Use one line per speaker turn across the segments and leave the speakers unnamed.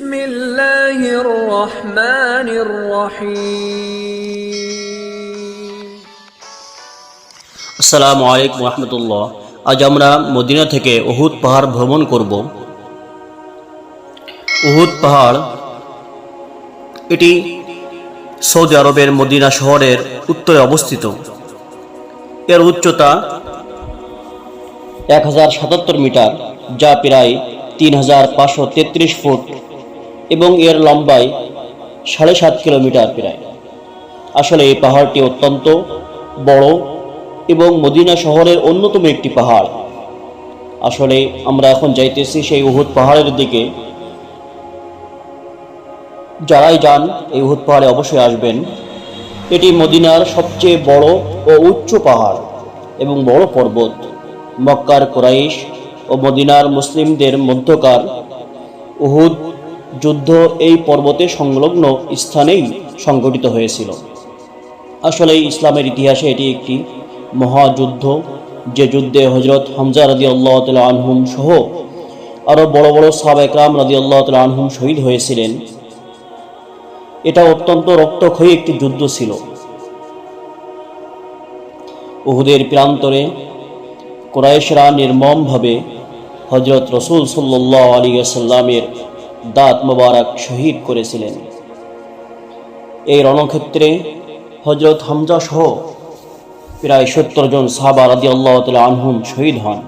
বিসমিল্লাহির রহমানির রহিম
আসসালামু আলাইকুম রহমতুল্লাহ আজ আমরা মদিনা থেকে উহুদ পাহাড় ভ্রমণ করব উহুদ পাহাড় এটি সৌদি আরবের মদিনা শহরের উত্তরে অবস্থিত এর উচ্চতা এক হাজার সাতাত্তর মিটার, যা প্রায় তিন হাজার পাঁচশো তেত্রিশ ফুট এবং এর লম্বাই সাড়ে সাত কিলোমিটার প্রায়। আসলে এই পাহাড়টি অত্যন্ত বড় এবং মদিনা শহরের অন্যতম একটি পাহাড়। আসলে আমরা এখন যাইতেছি সেই উহুদ পাহাড়ের দিকে। যারাই যান, এই উহুদ পাহাড়ে অবশ্যই আসবেন। এটি মদিনার সবচেয়ে বড় ও উচ্চ পাহাড় এবং বড় পর্বত। মক্কার কোরাইশ ও মদিনার মুসলিমদের মধ্যকার উহুদ যুদ্ধ এই পর্বতে সংলগ্ন স্থানেই সংঘটিত হয়েছিল। আসলে ইসলামের ইতিহাসে এটি একটি মহাযুদ্ধ, যে যুদ্ধে হজরত হামজা রাজি আল্লাহ তালা আনহুম সহ আরও বড় বড় সাব একরাম রাজি আল্লাহ তালা আনহুম শহীদ হয়েছিলেন। এটা অত্যন্ত রক্তক্ষয়ী একটি যুদ্ধ ছিল। উহুদের প্রান্তরে কোরাইশরা নির্মমভাবে হজরত রসুল সাল্লাহ আলী সাল্লামের দাঁত মোবারক শহীদ করেছিলেন। এই রণক্ষেত্রে হজরত হামজা সহ প্রায় সত্তর জন সাহাবা রাজি আল্লাহ আনহুম শহীদ হন।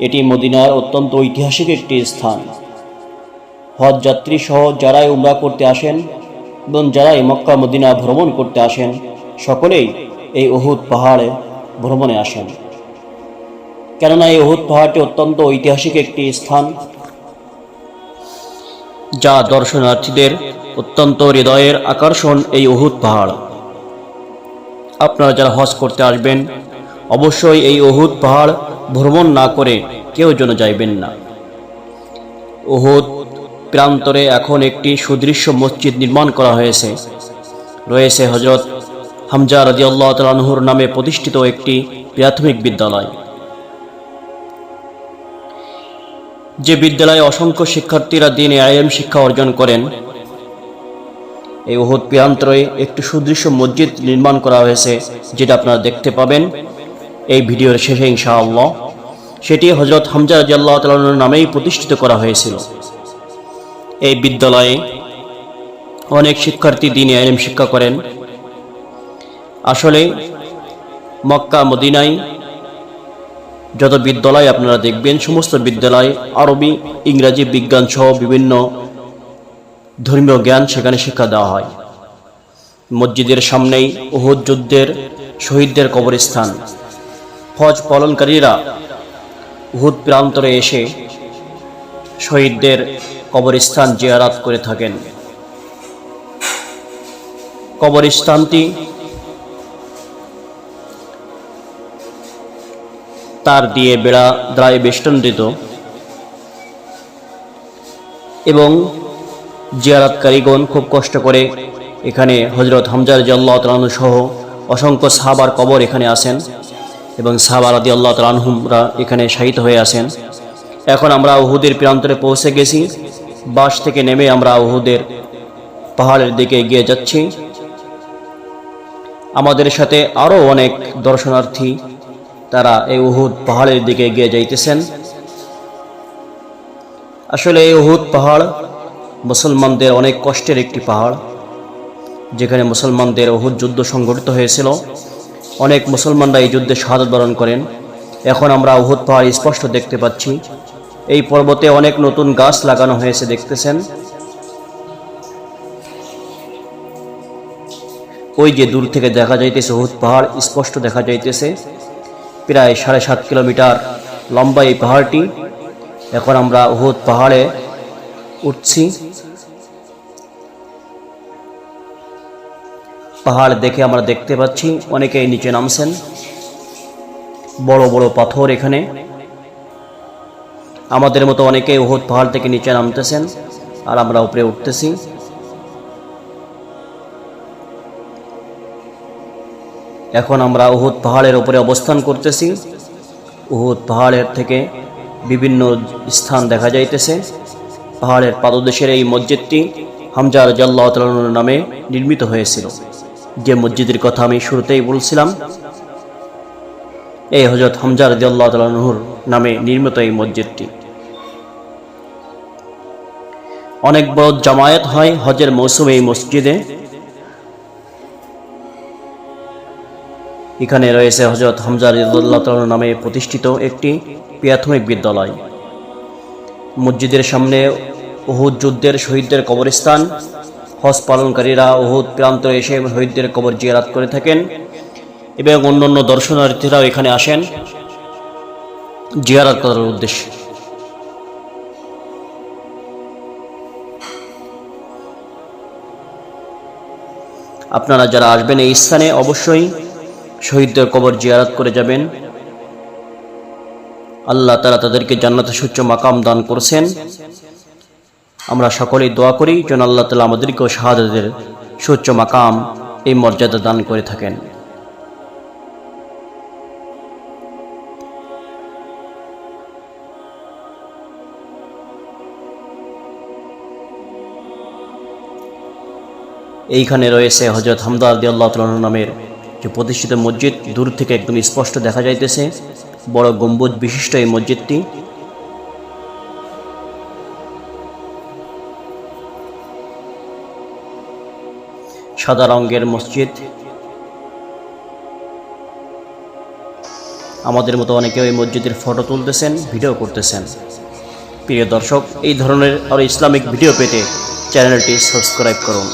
এটি মদিনার অত্যন্ত ঐতিহাসিক একটি স্থান। হজ যাত্রী সহ যারাই উমরা করতে আসেন এবং যারাই মক্কা, মদিনা ভ্রমণ করতে আসেন, সকলেই এই অহুদ পাহাড়ে ভ্রমণে আসেন। কেননা এই অহুদ পাহাড়টি অত্যন্ত ঐতিহাসিক একটি স্থান। যা দর্শনার্থীদের অত্যন্ত হৃদয়ের আকর্ষণ এই অহুদ পাহাড়। আপনারা যারা হজ করতে আসবেন, অবশ্যই এই অহুদ পাহাড় ভ্রমণ না করে কেউ যেন যাইবেন না। ওহুদ প্রান্তরে এখন একটি সুদৃশ্য মসজিদ নির্মাণ করা হয়েছে। রয়েছে হজরত হামজা রাজি আল্লাহ তালাহুর নামে প্রতিষ্ঠিত একটি প্রাথমিক বিদ্যালয়। যে বিদ্যালয়ে অসংখ্য শিক্ষার্থীরা দিনে আইএম শিক্ষা অর্জন করেন। এই ওহুদ প্রান্তরে একটি সুদৃশ্য মসজিদ নির্মাণ করা হয়েছে, যেটা আপনারা দেখতে পাবেন এই ভিডিওর শেষে ইনশাআল্লাহ। সেটি হজরত হামজা রাজি আল্লাহ তালুর নামেই প্রতিষ্ঠিত করা হয়েছিল। এই বিদ্যালয়ে অনেক শিক্ষার্থী দিনে আইএম শিক্ষা করেন। আসলে মক্কা, মদিনায় যত বিদ্যালয় আপনারা দেখবেন, সমস্ত বিদ্যালয় আরবি, ইংরাজি বিজ্ঞান সহ বিভিন্ন ধর্মীয় জ্ঞান সেখানে শিক্ষা দেওয়া হয়। মসজিদের সামনেই উহুদ যুদ্ধের শহীদদের কবরস্থান। ফজ পালনকারীরা উহুদ প্রান্তরে এসে শহীদদের কবরস্থান জিয়ারাত করে থাকেন। কবরস্থানটি তার দিয়ে বেড়া দ্রায় বেষ্টনৃত এবং জিয়ারাতকারীগণ খুব কষ্ট করে এখানে হজরত হামজার আল্লাহ তালানু সহ অসংখ্য সাহাবার কবর এখানে আসেন এবং সাহাবার আদি আল্লাহ তালানহুমরা এখানে শাহিত হয়ে আসেন এখন আমরা উহুদের প্রান্তরে পৌঁছে গেছি। বাস থেকে নেমে আমরা উহুদের পাহাড়ের দিকে এগিয়ে যাচ্ছি। আমাদের সাথে আরও অনেক দর্শনার্থী তারা এই উহুদ পাহাড়ের দিকে এগিয়ে যাইতেছেন। আসলে এই উহুদ পাহাড় মুসলমানদের অনেক কষ্টের একটি পাহাড়, যেখানে মুসলমানদের উহুদ যুদ্ধ সংঘটিত হয়েছিল। অনেক মুসলমানরা এই যুদ্ধে শাহাদত বরণ করেন। এখন আমরা উহুদ পাহাড় স্পষ্ট দেখতে পাচ্ছি। এই পর্বতে অনেক নতুন গাছ লাগানো হয়েছে দেখতেছেন। ওই যে দূর থেকে দেখা যাইতেছে উহুদ পাহাড়, স্পষ্ট দেখা যাইতেছে। প্রায় সাড়ে সাত কিলোমিটার লম্বা এই পাহাড়টি। এখন আমরা উহুদ পাহাড়ে উঠছি। পাহাড় দেখে আমরা দেখতে পাচ্ছি, অনেকেই নিচে নামছেন। বড় বড় পাথর এখানে। আমাদের মতো অনেকে উহুদ পাহাড় থেকে নিচে নামতেছেন, আর আমরা উপরে উঠতেছি। এখন আমরা উহুদ পাহাড়ের উপরে অবস্থান করতেছি। উহুদ পাহাড়ের থেকে বিভিন্ন স্থান দেখা যাইতেছে। পাহাড়ের পাদদেশের এই মসজিদটি হামজা রাজাল্লাহ তালুর নামে নির্মিত হয়েছিল। যে মসজিদের কথা আমি শুরুতেই বলছিলাম, এই হজরত হামজা রাজিয়াল্লাহ তালুর নামে নির্মিত এই মসজিদটি। অনেক বড় জামায়াত হয় হজের মৌসুমে এই মসজিদে। এখানে রয়েছে হজরত হামজা রিদুল্লাহ তাআলা নামে প্রতিষ্ঠিত একটি প্রাথমিক বিদ্যালয়। মসজিদের সামনে উহুদ যুদ্ধের শহীদদের কবরস্থান, হজ পালনকারীরা উহুদ প্রান্তরে এসে শহীদদের কবর জিয়ারাত করে থাকেন এবং অন্যান্য দর্শনার্থীরাও এখানে আসেন জিয়ারাত করার উদ্দেশ্যে। আপনারা যারা আসবেন এই স্থানে অবশ্যই শহীদদের কবর জিয়ারাত করে যাবেন। আল্লাহ তারা তাদেরকে জান্নাতে সুচ্চ মাকাম দান করছেন। আমরা সকলেই দোয়া করি যেন আল্লাহ তালা আমাদেরকেও শাহাদাতের সুচ্চ মাকাম এই মর্যাদা দান করে থাকেন। এইখানে রয়েছে হজরত হামদা আদি আল্লাহ নামের যে প্রতিষ্ঠিত মসজিদ দূর থেকে একদম স্পষ্ট দেখা যাইতেছে। বড় গম্বুজ বিশিষ্ট এই মসজিদটি। সাদা রঙের মসজিদ। আমাদের মতো অনেকে ওই মসজিদের ফটো তুলতেছেন, ভিডিও করতেছেন। প্রিয় দর্শক, এই ধরনের আরও ইসলামিক ভিডিও পেতে চ্যানেলটি সাবস্ক্রাইব করুন।